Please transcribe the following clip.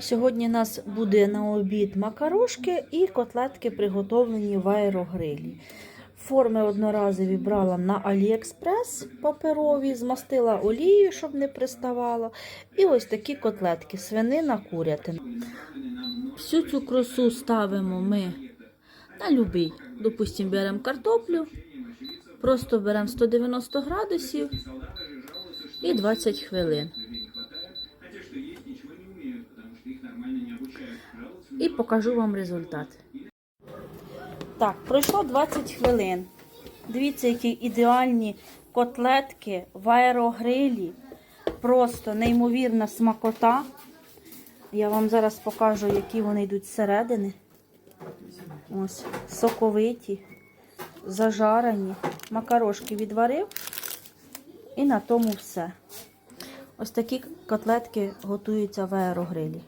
Сьогодні у нас буде на обід макарошки і котлетки приготовлені в аерогрилі. Форми одноразові брала на Аліекспрес паперові, змастила олією, щоб не приставало. І ось такі котлетки, свинина, курятина. Всю цю красу ставимо ми на любий. Допустимо, беремо картоплю, просто беремо 190 градусів і 20 хвилин. І покажу вам результат. Так, пройшло 20 хвилин. Дивіться, які ідеальні котлетки в аерогрилі. Просто неймовірна смакота. Я вам зараз покажу, які вони йдуть зсередини. Ось, соковиті, зажарені. Макарошки відварив. І на тому все. Ось такі котлетки готуються в аерогрилі.